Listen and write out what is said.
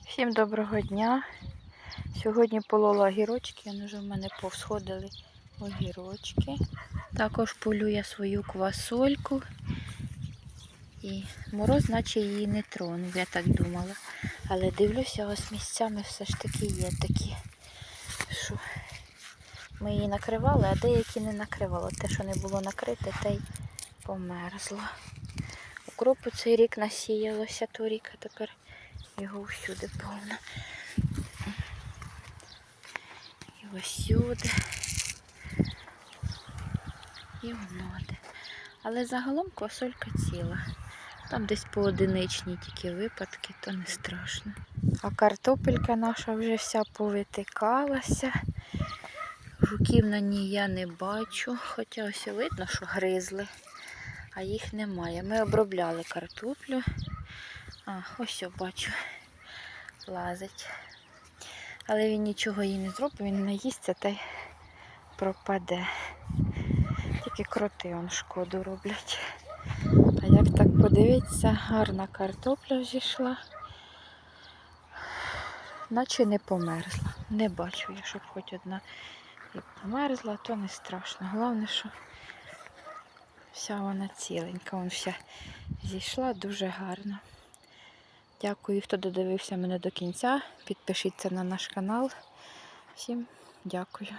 Всім доброго дня. Сьогодні полола огірочки, вони вже в мене повсходили огірочки. Також полю я свою квасольку. І мороз, наче її не тронув, я так думала. Але дивлюся, ось місцями все ж таки є такі, що ми її накривали, а деякі не накривало. Те, що не було накрите, те й померзло. Укропу цей рік насіялося торік, а тепер його всюди повно. І осюди. І воноди. Але загалом квасолька ціла. Там десь поодиничні тільки випадки, то не страшно. А картопелька наша вже вся повитикалася. Жуків на ній я не бачу, хоча ось видно, що гризли, а їх немає. Ми обробляли картоплю. А, ось я бачу, лазить. Але він нічого їй не зробить, він наїсться та й пропаде. Тільки кроти он шкоду роблять. А як так подивитися, гарна картопля взійшла. Наче не померзла. Не бачу я, щоб хоч одна і померзла, то не страшно. Головне, що вся вона ціленька, вон вся зійшла дуже гарно. Дякую, хто додивився мене до кінця. Підпишіться на наш канал. Всім дякую.